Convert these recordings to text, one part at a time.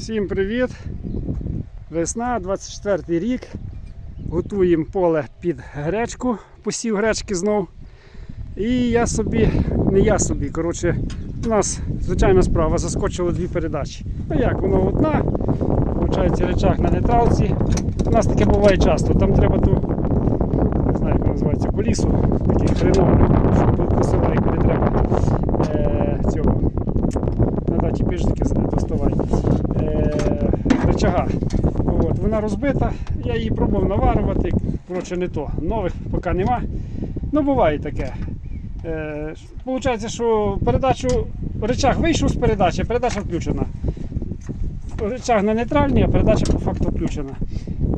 Всім привіт! Весна, 24 рік. Готуємо поле під гречку, посів гречки знов. І я собі, не я собі, коротше, у нас звичайна справа, заскочило дві передачі. Ну як, воно одна, виходить речах на нейтралці. У нас таке буває часто. Там треба ту, не знаю, як називається, колісу, такий хреновий, щоб посилає, куди треба. Е, цього. На даті піжники доставай. Е, речага. От, розбита, я її пробував наварювати, коротше не то. Нових поки нема. Ну буває таке. Е, Получається, що передачу речаг вийшов з передачі, передача включена. Речаг на нейтральній, а передача по факту включена.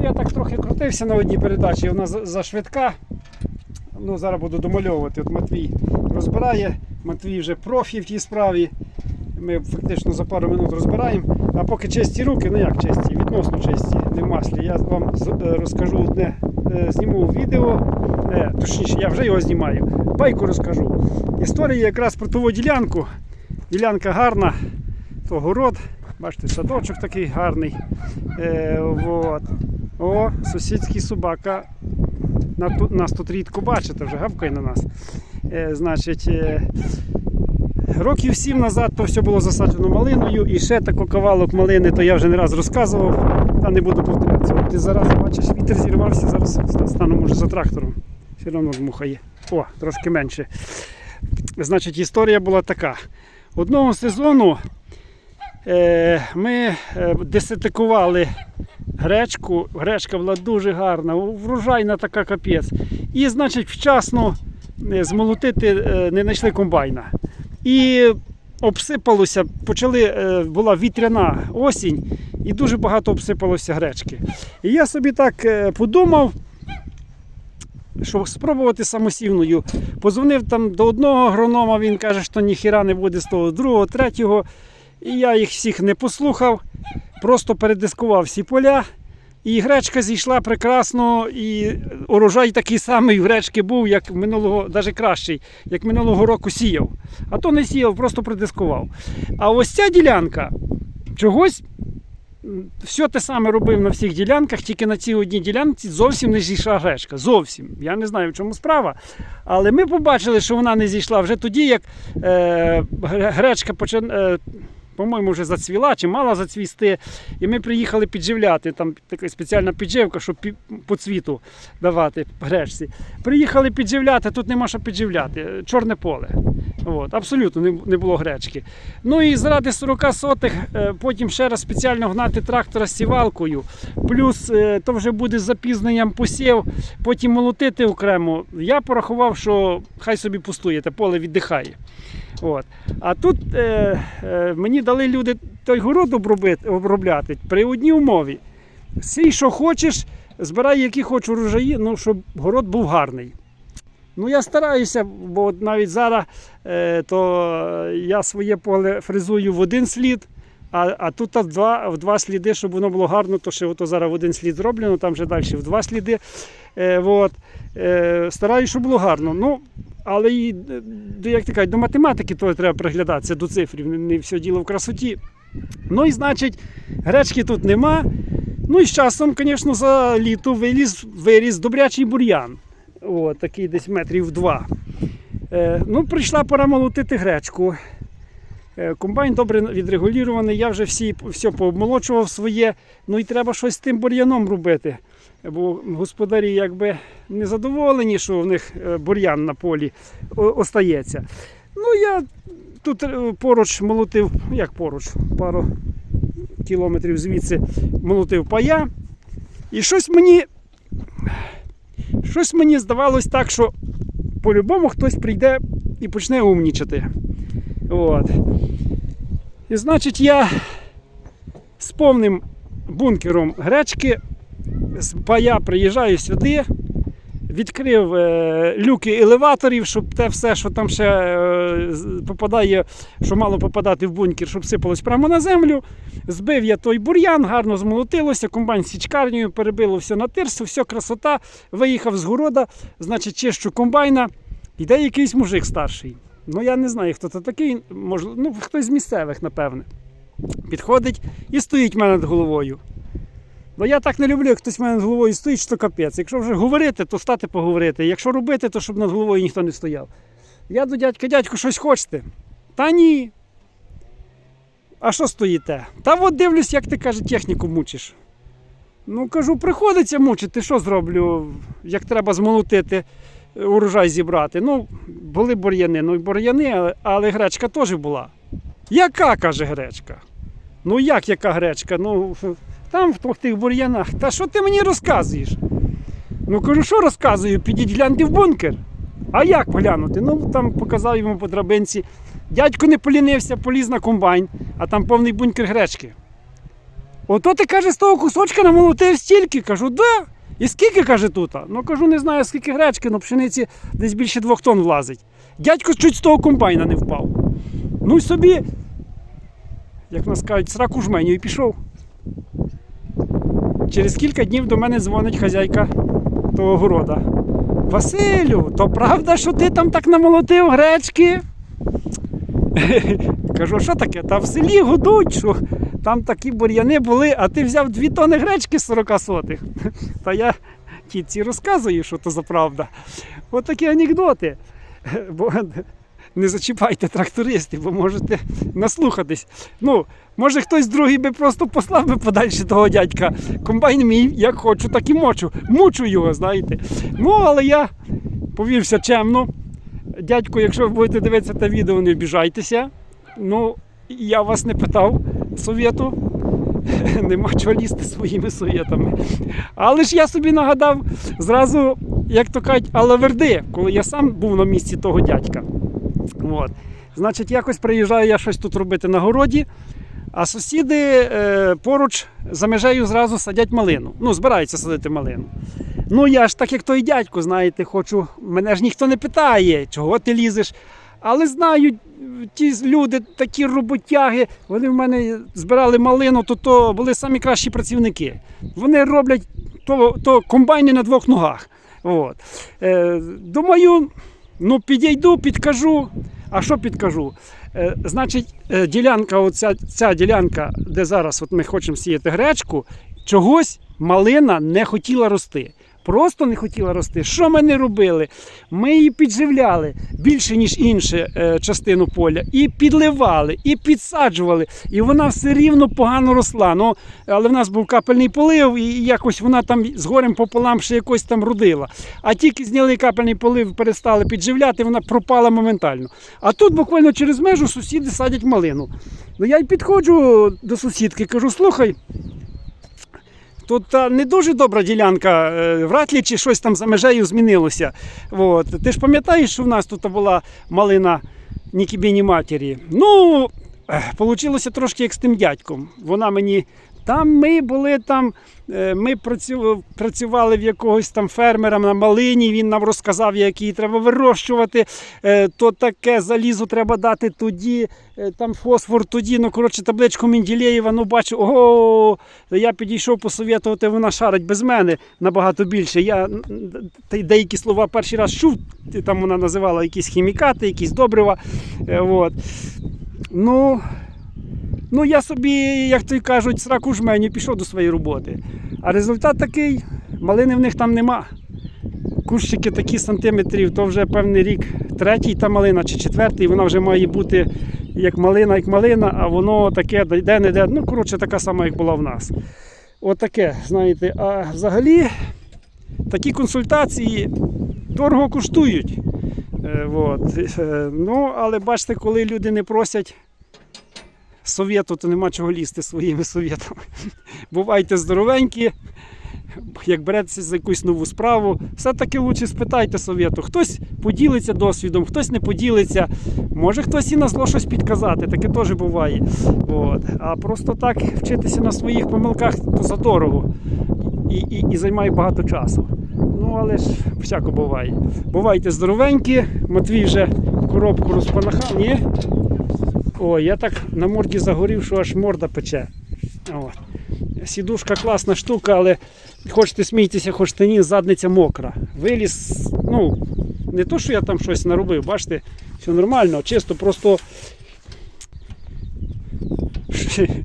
Я так трохи крутився на одній передачі, вона зашвидка. Ну, зараз буду домальовувати. От Матвій розбирає, Матвій вже профі в тій справі. Ми фактично за пару минут розбираємо. А поки чисті руки, ну як чисті, відносно чисті, не в маслі. Я вам е, розкажу одне, е, зніму відео, е, точніше, я вже його знімаю. Байку розкажу. Історія якраз про ту ділянку. Ділянка гарна, то город. Бачите, садочок такий гарний. Е, вот. О, сусідський собака. На, нас тут рідко бачите, вже гавкає на нас. Е, значить, е, Років сім назад то все було засаджено малиною, і ще тако кавалок малини, то я вже не раз розказував, та не буду повторятися. Ти зараз бачиш, вітер зірвався, зараз стану може за трактором. Все одно дмухає. О, трошки менше. Значить, історія була така. Одного сезону е, ми е, десятикували гречку. Гречка була дуже гарна, врожайна така капець. І, значить, вчасно е, змолотити е, не знайшли комбайна. І обсипалося, почали, е, була вітряна осінь, і дуже багато обсипалося гречки. І я собі так е, подумав, що спробувати самосівною. Позвонив там до одного агронома, він каже, що ніхіра не буде з того, другого, третього. І я їх всіх не послухав, просто передискував всі поля. І гречка зійшла прекрасно, і урожай такий самий в гречки був, як минулого, навіть кращий, як минулого року сіяв. А то не сіяв, просто придискував. А ось ця ділянка чогось все те саме робив на всіх ділянках, тільки на цій одній ділянці зовсім не зійшла гречка. Зовсім. Я не знаю, в чому справа. Але ми побачили, що вона не зійшла вже тоді, як е, гречка почала. Е, по-моєму, вже зацвіла чи мала зацвісти. І ми приїхали підживляти. Там така спеціальна підживка, щоб по цвіту давати гречці. Приїхали підживляти, тут нема що підживляти. Чорне поле. От, абсолютно не, було гречки. Ну і заради 40 сотих, е, потім ще раз спеціально гнати трактора з сівалкою. Плюс е, то вже буде з запізненням посів, потім молотити окремо. Я порахував, що хай собі пустує, поле віддихає. От. А тут е, е, мені дали люди той город обробити, обробляти при одній умові. Сій, що хочеш, збирай, які хочеш урожаї, ну, щоб город був гарний. Ну, я стараюся, бо навіть зараз е, то я своє поле фрезую в один слід, а, а тут в два, в два сліди, щоб воно було гарно, то ще ото зараз в один слід зроблено, там вже далі в два сліди. Е, от. е, стараюся, щоб було гарно. Ну, але і е, як ти кажуть, до математики то треба приглядатися, до цифрів, не все діло в красоті. Ну і значить, гречки тут нема. Ну і з часом, звісно, за літо виліз, виріс добрячий бур'ян. О, такий десь метрів два. Е, ну, прийшла пора молотити гречку. Е, комбайн добре відрегулірований, я вже всі, все пообмолочував своє. Ну і треба щось з тим бур'яном робити. Бо господарі якби не задоволені, що в них е, бур'ян на полі остається. Ну, я тут е, поруч молотив, як поруч, пару кілометрів звідси молотив пая. І щось мені, щось мені здавалось так, що по-любому хтось прийде і почне умнічати. От. І значить, я з повним бункером гречки з пая приїжджаю сюди, відкрив е, люки елеваторів, щоб те все, що там ще е, попадає, що мало попадати в бункер, щоб сипалось прямо на землю. Збив я той бур'ян, гарно змолотилося, комбайн з січкарнею, перебило все на тирсу, все красота. Виїхав з города, значить, чищу комбайна. Йде якийсь мужик старший. Ну я не знаю, хто це такий, можливо, ну хтось з місцевих, напевне. підходить і стоїть в мене над головою. Ну я так не люблю, як хтось в мене над головою стоїть, що капець. Якщо вже говорити, то стати поговорити. Якщо робити, то щоб над головою ніхто не стояв. Я до дядька, дядько, щось хочете? Та ні. А що стоїте? Та от дивлюсь, як ти каже, техніку мучиш. Ну, кажу, приходиться мучити, що зроблю, як треба змолотити, е, урожай зібрати. Ну, були бур'яни, ну і бур'яни, але, але гречка теж була. Яка, каже гречка? Ну як яка гречка? Ну, там в тих бур'янах. Та що ти мені розказуєш? Ну кажу, що розказую? Підіть гляньте в бункер. А як глянути? Ну там показав йому по драбинці. Дядько не полінився, поліз на комбайн, а там повний бункер гречки. Ото ти каже, з того кусочка намолотив стільки. Кажу, да. І скільки каже тут? Ну кажу, не знаю, скільки гречки, але пшениці десь більше двох тонн влазить. Дядько чуть з того комбайна не впав. Ну й собі, як нас кажуть, сраку жменю і пішов. Через кілька днів до мене дзвонить хазяйка того города. Василю, то правда, що ти там так намолотив гречки? Кажу, що таке? Та в селі гудуть, що там такі бур'яни були, а ти взяв дві тони гречки з 40 сотих. Та я тітці розказую, що то за правда. От анекдоти. не зачіпайте трактористів, бо можете наслухатись. Ну, може хтось другий би просто послав би подальше того дядька. Комбайн мій, як хочу, так і мочу. Мучу його, знаєте. Ну, але я повівся чемно. Дядько, якщо ви будете дивитися те відео, не обіжайтеся. Ну, я вас не питав совєту. Нема чого лізти своїми совєтами. Але ж я собі нагадав зразу, як то кажуть, алаверди, коли я сам був на місці того дядька. От. Значить, якось приїжджаю я щось тут робити на городі, а сусіди е, поруч за межею зразу садять малину. Ну, збираються садити малину. Ну, я ж так, як той дядько, знаєте, хочу. Мене ж ніхто не питає, чого ти лізеш. Але знаю, ті люди, такі роботяги, вони в мене збирали малину, то, то були самі кращі працівники. Вони роблять то, то комбайни на двох ногах. От. Е, думаю, ну підійду, підкажу. А що підкажу? Е, значить, е, ділянка, оця, ця ділянка, де зараз от ми хочемо сіяти гречку, чогось малина не хотіла рости. Просто не хотіла рости. Що ми не робили? Ми її підживляли більше, ніж іншу е, частину поля, і підливали, і підсаджували. І вона все рівно погано росла. Ну, але в нас був капельний полив, і якось вона там з горем пополам ще якось там родила. А тільки зняли капельний полив, перестали підживляти, вона пропала моментально. А тут буквально через межу сусіди садять малину. Ну я й підходжу до сусідки, кажу: слухай. Тут не дуже добра ділянка, е, вряд ли чи щось там за межею змінилося. От. Ти ж пам'ятаєш, що в нас тут була малина ні кібі, ні матері. Ну, вийшло трошки як з тим дядьком. Вона мені. Там ми були там, е, ми працювали в якогось там фермера на малині. Він нам розказав, як її треба вирощувати. Е, То таке залізо треба дати тоді, е, там фосфор тоді. Ну, коротше, табличку Менділеєва, ну бачу, ого, я підійшов посовітувати, вона шарить без мене набагато більше. Я деякі слова перший раз чув, там вона називала якісь хімікати, якісь добрива. От. Ну, ну, я собі, як то й кажуть, сраку жменю пішов до своєї роботи. А результат такий, малини в них там нема. Кущики такі сантиметрів, то вже певний рік третій та малина чи четвертий, вона вже має бути як малина, як малина, а воно таке де не де. Ну, коротше, така сама, як була в нас. Отаке, знаєте, а взагалі такі консультації дорого коштують. Е, от. Е, Ну, але бачите, коли люди не просять совєту, то нема чого лізти своїми совєтами. Бувайте здоровенькі, як беретеся за якусь нову справу, все-таки лучше спитайте совєту. Хтось поділиться досвідом, хтось не поділиться. Може хтось і на зло щось підказати, таке теж буває. От. А просто так вчитися на своїх помилках то задорого і, і, і займає багато часу. Ну, але ж всяко буває. Бувайте здоровенькі, Матвій вже коробку розпанахав. Ні? Ой, я так на морді загорів, що аж морда пече. От. Сідушка класна штука, але хочете смійтеся, хочете ні, задниця мокра. Виліз, ну, не то, що я там щось наробив, бачите, все нормально, чисто просто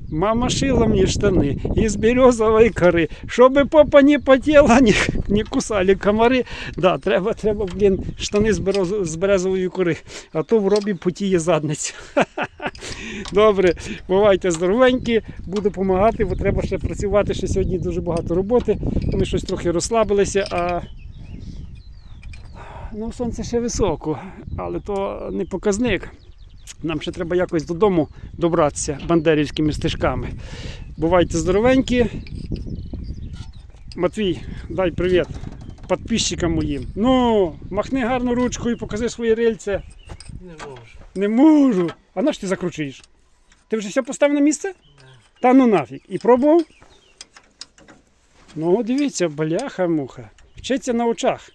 Мама шила мне штаны из березовой кори, чтобы попа не потела, не, не кусали комари. Да, треба, треба, блін, штани з, берез, з березової кори, а то в робі потіє задниця. Добре, бувайте здоровенькі, буду допомагати, бо треба ще працювати. Ще сьогодні дуже багато роботи. Ми щось трохи розслабилися, а ну, сонце ще високо, але то не показник. Нам ще треба якось додому добратися бандерівськими стежками. Бувайте здоровенькі. Матвій, дай привіт підписчикам моїм. Ну, махни гарну ручку і покажи своє рильце. Не можу. Не можу. А на що ти закручуєш? Ти вже все поставив на місце? Та ну нафіг. І пробував? Ну, дивіться, бляха-муха. Вчиться на очах.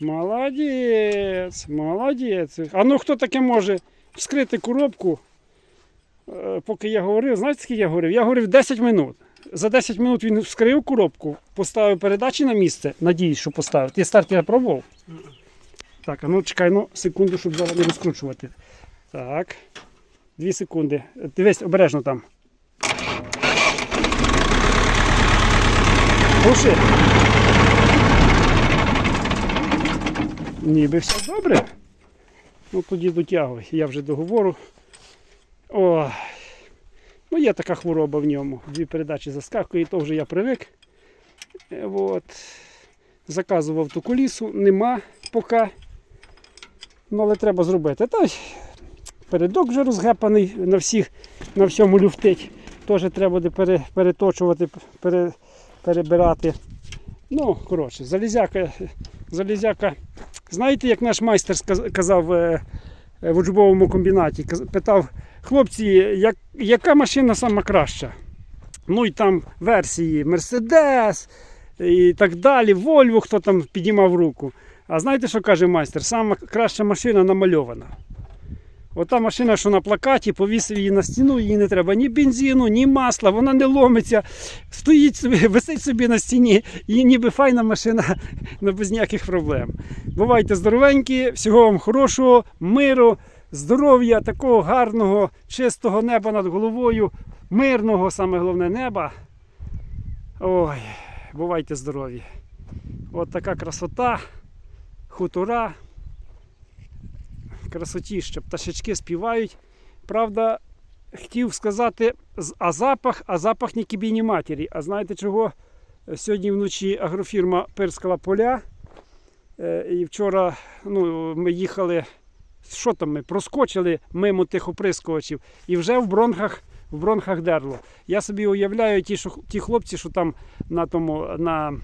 Молодець, молодець. А ну хто таке може вскрити коробку, е, поки я говорив, знаєте, скільки я говорив? Я говорив 10 минут. За 10 минут він вскрив коробку, поставив передачі на місце. Надіюсь, що поставив. Ти стартер пробував? Так, а ну чекай, ну секунду, щоб зараз не розкручувати. Так. Дві секунди. Дивись, обережно там. Глуши. Ніби все добре. Ну тоді дотягуй. Я вже договору. О, ну є така хвороба в ньому. Дві передачі заскакує, то вже я привик. Е, От. Заказував ту колісу, нема поки. Ну, але треба зробити. Та передок вже розгепаний на всіх, на всьому люфтить. Теж треба буде пере, переточувати, пере, перебирати. Ну, коротше, залізяка, залізяка. Знаєте, як наш майстер казав е, е, в учбовому комбінаті, питав, хлопці, як, яка машина сама краща? Ну і там версії Мерседес і так далі, Вольво, хто там піднімав руку. А знаєте, що каже майстер? Сама краща машина намальована. Ота машина, що на плакаті, повісив її на стіну, їй не треба ні бензину, ні масла, вона не ломиться, стоїть собі, висить собі на стіні, і ніби файна машина, ну, без ніяких проблем. Бувайте здоровенькі, всього вам хорошого, миру, здоров'я, такого гарного, чистого неба над головою, мирного, саме головне неба. Ой, бувайте здорові. От така красота, хутора. Красотіще, пташечки співають. Правда, хотів сказати, а запах, а запах не кібіні матері. А знаєте чого? Сьогодні вночі агрофірма пирскала поля. Е, І вчора ну, ми їхали, що там ми проскочили мимо тих оприскувачів, і вже в бронхах, в бронхах дерло. Я собі уявляю ті, що, ті хлопці, що там на тому, на,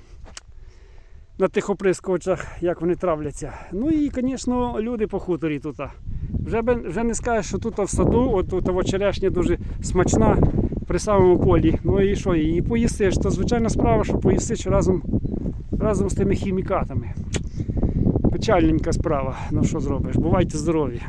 на тих оприскувачах, як вони травляться. Ну і, звісно, люди по хуторі тут. Вже, вже не скажеш, що тут в саду, от тут черешня дуже смачна при самому полі. Ну і що, її поїсиш, то звичайна справа, що поїсиш разом, разом з тими хімікатами. Печальненька справа. Ну що зробиш? Бувайте здорові.